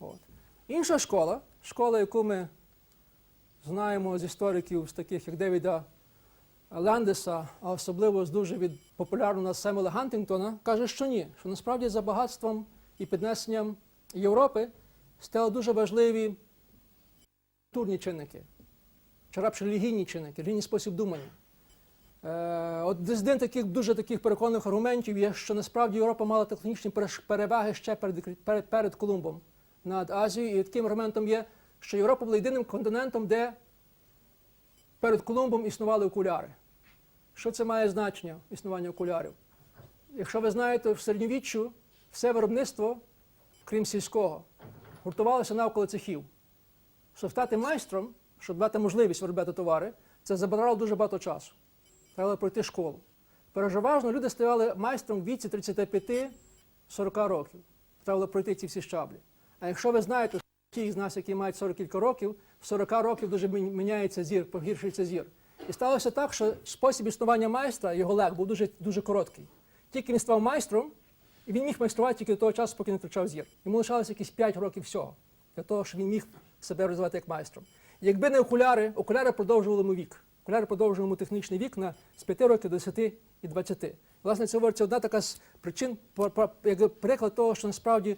От. Інша школа, школа, яку ми знаємо з істориків, з таких як Девіда Ландеса, а особливо з дуже від популярного нас Семела Гантингтона, каже, що ні, що насправді за багатством і піднесенням Європи стали дуже важливі культурні чинники, чи радше релігійні чинники, релігійний спосіб думання. Е, один таких дуже таких переконаних аргументів є, що насправді Європа мала технічні переваги ще перед, перед, перед Колумбом над Азією. І таким аргументом є, що Європа була єдиним континентом, де перед Колумбом існували окуляри. Що це має значення існування окулярів? Якщо ви знаєте, в середньовіччю все виробництво, крім сільського, гуртувалося навколо цехів. Щоб стати майстром, щоб дати можливість виробляти товари, це забирало дуже багато часу. Треба пройти школу. Переважно люди ставали майстром в віці 35-40 років. Треба було пройти ці всі щаблі. А якщо ви знаєте, що ті з нас, які мають 40 кілька років, в 40 років дуже міняється зір, погіршується зір. І сталося так, що спосіб існування майстра, його лег, був дуже, дуже короткий. Тільки він став майстром, і він міг майструвати тільки до того часу, поки не втрачав зір. Йому лишалося якісь 5 років всього, для того, щоб він міг себе розвивати як майстром. Якби не окуляри, окуляри продовжували йому вік. Окуляри продовжували йому технічний вік на з 5 років до 10 і 20. Власне, це говорить, це одна така з причин, як приклад того, що насправді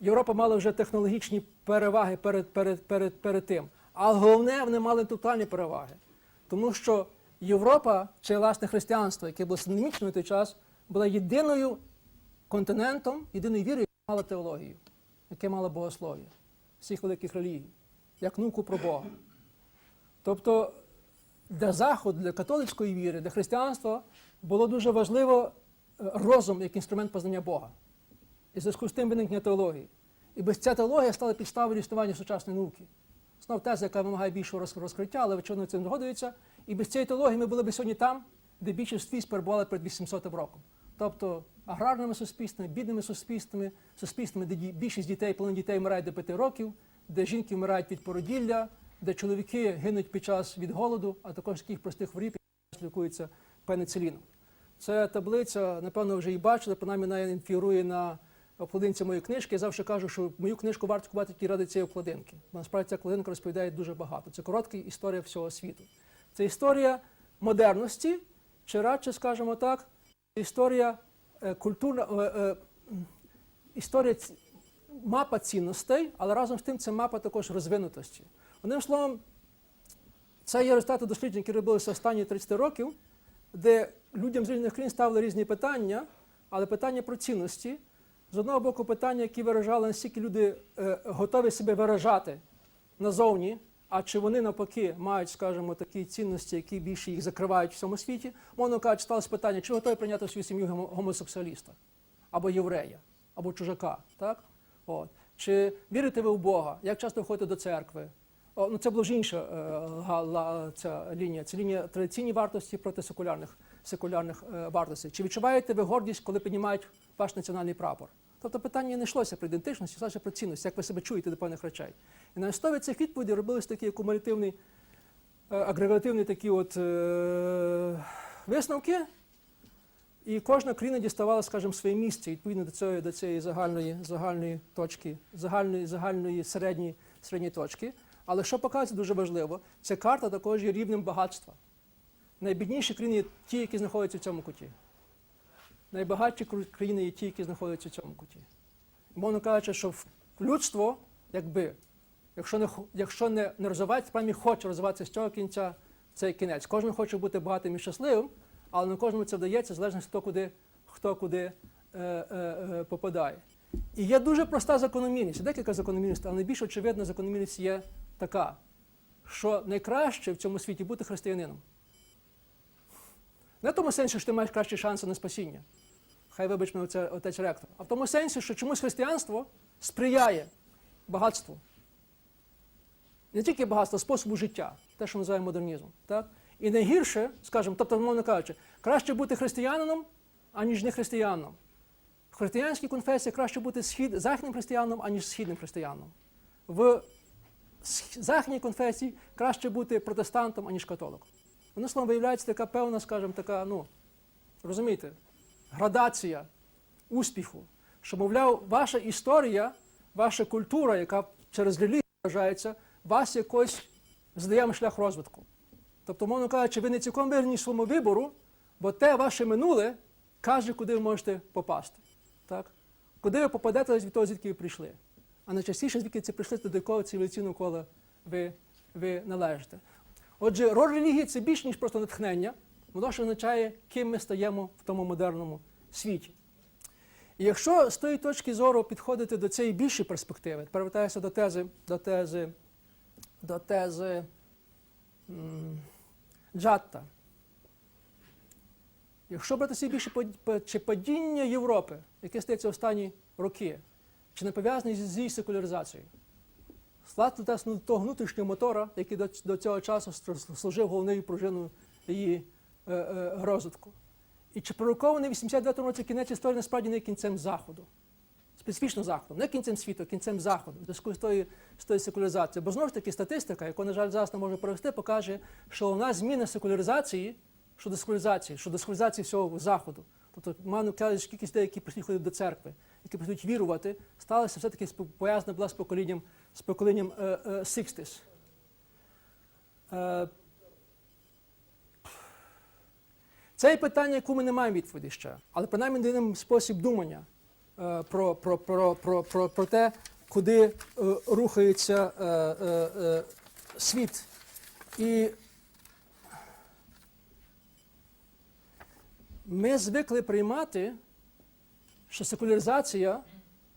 Європа мала вже технологічні переваги перед, перед, перед, перед тим. А головне, вони мали інтелектуальні переваги. Тому що Європа, чи власне християнство, яке було синонімічно на той час, була єдиною континентом, єдиною вірою, яка мала теологію, яке мала богослов'я всіх великих релігій, як науку про Бога. Тобто для Заходу, для католицької віри, для християнства було дуже важливо е, розум як інструмент познання Бога. І зв'язку з тим виникнення теології. І без ця теологія стала підставою існування сучасної науки. Знов теза, яка вимагає більшого розкриття, але очевидно цим згодується. І без цієї теології ми були б сьогодні там, де більшість військ перебували перед 800 роком. Тобто аграрними суспільствами, бідними суспільствами, суспільствами, де більшість дітей, половина дітей вмирають до 5 років, де жінки вмирають від породілля, де чоловіки гинуть під час від голоду, а також таких простих хворіб, які лікуються пенициліном. Це таблиця, напевно, вже і бачили, принаймні вона інфірує на обкладинці моєї книжки. Я завжди кажу, що мою книжку варто купувати тільки ради цієї обкладинки. Бо насправді ця обкладинка розповідає дуже багато. Це коротка історія всього світу. Це історія модерності, чи радше, скажімо так, історія е, культурна, е, е, історія ці- мапа цінностей, але разом з тим це мапа також розвинутості. Одним словом, це є результати досліджень, які робилися останні 30 років, де людям з різних країн ставили різні питання, але питання про цінності. З одного боку, питання, які виражали, наскільки люди е, готові себе виражати назовні, а чи вони навпаки мають, скажімо, такі цінності, які більше їх закривають в всьому світі. Мовно кажучи, сталося питання, чи готові прийняти свою сім'ю гомосексуаліста, або єврея, або чужака. Так? От. Чи вірите ви в Бога? Як часто ходите до церкви? О, ну це була вже інша е, ця лінія. Це лінія традиційні вартості проти секулярних, секулярних е, вартостей. Чи відчуваєте ви гордість, коли піднімають ваш національний прапор? Тобто питання не йшлося про ідентичність, йшлося про цінності, як ви себе чуєте до певних речей. І на основі цих відповідей робились такі кумулятивні, е, агрегативні такі от е, висновки, і кожна країна діставала, скажімо, своє місце відповідно до цієї, до цієї загальної, загальної точки, загальної, загальної середньої, середньої точки. Але що показує дуже важливо, ця карта також є рівнем багатства. Найбідніші країни є ті, які знаходяться в цьому куті. Найбагатші країни є ті, які знаходяться в цьому куті. Мовно кажучи, що людство, якби, якщо не, якщо не, не розвивається, принаймні хоче розвиватися з цього кінця, цей кінець. Кожен хоче бути багатим і щасливим, але не кожному це вдається, залежно хто куди, хто куди е, е, е, попадає. І є дуже проста закономірність, декілька закономірностей, але найбільш очевидна закономірність є така, що найкраще в цьому світі бути християнином. Не в тому сенсі, що ти маєш кращі шанси на спасіння. Хай вибач мене оце- отець ректор. А в тому сенсі, що чомусь християнство сприяє багатству. Не тільки багатство, а способу життя, те, що називаємо модернізмом. Так? І найгірше, скажімо, тобто, мовно кажучи, краще бути християнином, аніж не християнином. В християнській конфесії краще бути схід, західним християнином, аніж східним християнином. В західній конфесії краще бути протестантом, аніж католиком. Воно словом виявляється така певна, скажімо, така, ну, розумієте, градація успіху, що, мовляв, ваша історія ваша культура, яка через релігію вважається, вас якось здає шлях розвитку. Тобто, мовно кажучи, ви не цілком вирні в своєму вибору, бо те ваше минуле каже, куди ви можете попасти. Так? Куди ви попадете від того, звідки ви прийшли. А найчастіше, звідки це прийшли, то до якого цивілізаційного кола ви, ви належите. Отже, роль релігії це більше, ніж просто натхнення, воно ж означає, ким ми стаємо в тому модерному світі. І якщо з тої точки зору підходити до цієї більшої перспективи, повертаюся до тези, до тези, до тези Джатта. Якщо брати собі більше чи падіння Європи, яке стається останні роки, чи не пов'язаний з її секуляризацією, Слати власне, того внутрішнього мотора, який до, до цього часу служив головною пружиною її е, е, розвитку. І чи пророкований в 89-му році кінець історії насправді не кінцем Заходу, специфічно Заходу, не кінцем світу, а кінцем Заходу, в зв'язку з тою, з тою. Бо знову ж таки статистика, яку, на жаль, зараз не може провести, покаже, що у нас зміна секуляризації щодо секуляризації, щодо секуляризації всього Заходу. Тобто, маю кажуть, кількість людей, які прийшли до церкви, які прийшли вірувати, сталося все-таки пов'язане була з поколінням, з поколінням е, е, 60s. Е, це є питання, яку ми не маємо відповіді ще, але принаймні даємо спосіб думання е, про, про, про, про, про, про те, куди е, рухається е, е, е, світ. І ми звикли приймати, що секуляризація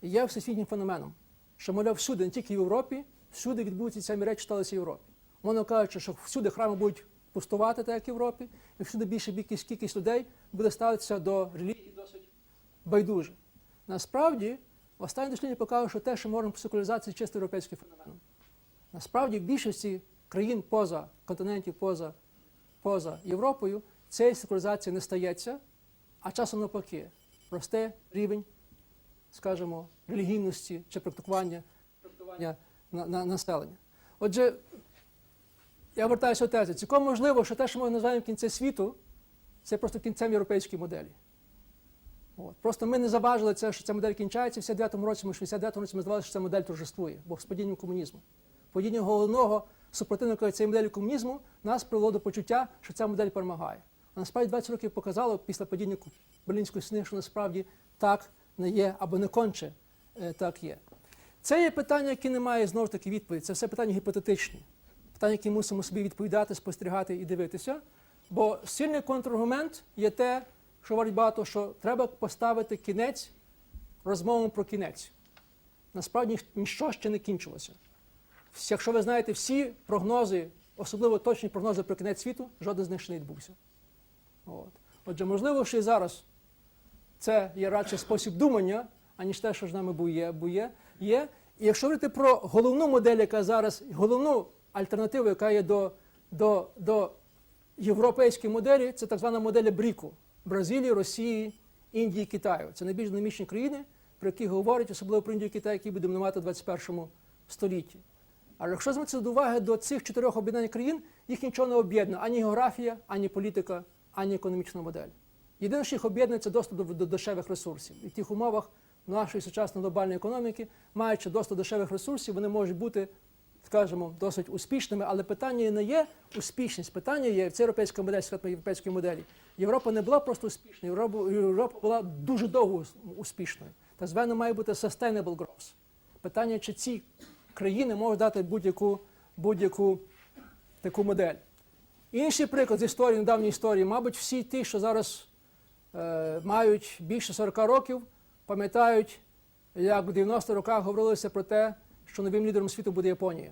є всесвітнім феноменом. Що, мовляв, всюди, не тільки в Європі, всюди відбудуться ці самі речі сталися в Європі. Мовно кажучи, що всюди храми будуть пустувати, так як в Європі, і всюди більше кількість, людей буде ставитися до релігії досить байдуже. Насправді, останні дослідження показують, що те, що можемо секуляризації, чисто європейський феномен. Насправді, в більшості країн поза континентів, поза, поза Європою, цієї секуляризації не стається, а часом навпаки, росте рівень, скажімо, релігійності чи практикування, практикування на, на, населення. Отже, я вертаюся до тези. Цілком можливо, що те, що ми називаємо кінцем світу, це просто кінцем європейської моделі. От. Просто ми не заважили це, що ця модель кінчається. В 79-му році, ми в 69-му році ми здавалися, що ця модель торжествує, бо з падінням комунізму. Падіння головного супротивника цієї моделі комунізму нас привело до почуття, що ця модель перемагає. А насправді 20 років показало після падіння Берлінської стіни, що насправді так не є або не конче е, так є. Це є питання, які не має знову ж таки відповіді. Це все питання гіпотетичні. Питання, які мусимо собі відповідати, спостерігати і дивитися. Бо сильний контраргумент є те, що говорить багато, що треба поставити кінець розмовам про кінець. Насправді ніщо ще не кінчилося. Якщо ви знаєте всі прогнози, особливо точні прогнози про кінець світу, жоден з них ще не відбувся. От. Отже, можливо, що і зараз це є радше спосіб думання, аніж те, що з нами бує, бує, є. І якщо говорити про головну модель, яка зараз, головну альтернативу, яка є до, до, до європейської моделі, це так звана модель Бріку Бразилії, Росії, Індії, Китаю. Це найбільш динамічні країни, про які говорять, особливо про Індію і Китай, які будуть домінувати в 21 столітті. Але якщо звернутися до уваги до цих чотирьох об'єднаних країн, їх нічого не об'єднує ані географія, ані політика, ані економічна модель. Єдине, що їх об'єднує, це доступ до, дешевих ресурсів. І в тих умовах нашої сучасної глобальної економіки, маючи доступ до дешевих ресурсів, вони можуть бути, скажімо, досить успішними. Але питання не є успішність. Питання є це європейська модель, світ європейської моделі. Європа не була просто успішною, Європа, Європа була дуже довго успішною. Так звано має бути sustainable growth. Питання, чи ці країни можуть дати будь-яку будь-яку таку модель. Інший приклад з історії, недавньої історії, мабуть, всі ті, що зараз е, мають більше 40 років, пам'ятають, як в 90-х роках говорилося про те, що новим лідером світу буде Японія.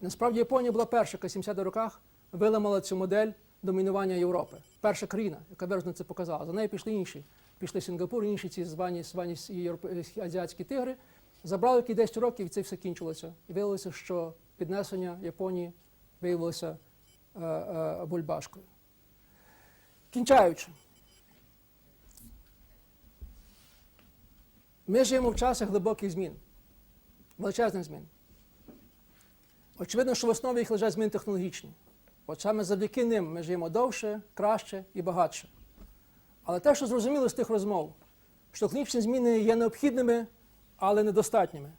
Насправді Японія була перша, яка в 70-х роках виламала цю модель домінування Європи. Перша країна, яка виразно це показала. За нею пішли інші. Пішли Сінгапур, інші ці звані, звані азіатські тигри. Забрали які 10 років, і це все кінчилося. І виявилося, що піднесення Японії виявилося бульбашкою. Кінчаючи. Ми живемо в часах глибоких змін, величезних змін. Очевидно, що в основі їх лежать зміни технологічні. От саме завдяки ним ми живемо довше, краще і багатше. Але те, що зрозуміло з тих розмов, що технічні зміни є необхідними, але недостатніми.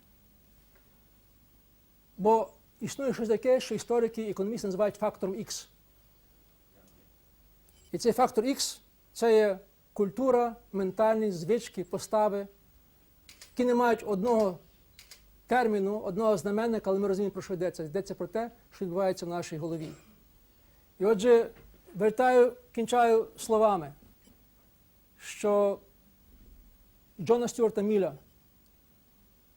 Бо існує щось таке, що історики і економісти називають фактором X. І цей фактор X це є культура, ментальність, звички, постави, які не мають одного терміну, одного знаменника, але ми розуміємо, про що йдеться. Йдеться про те, що відбувається в нашій голові. І отже, вертаю, кінчаю словами, що Джона Стюарта Міля,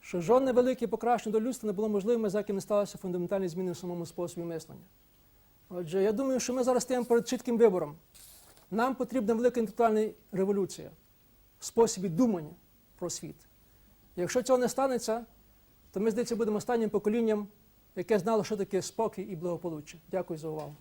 що жодне велике покращення до людства не було можливим, за яким не сталося фундаментальні зміни в самому способі мислення. Отже, я думаю, що ми зараз стоїмо перед чітким вибором. Нам потрібна велика інтелектуальна революція в способі думання про світ. Якщо цього не станеться, то ми, здається, будемо останнім поколінням, яке знало, що таке спокій і благополуччя. Дякую за увагу.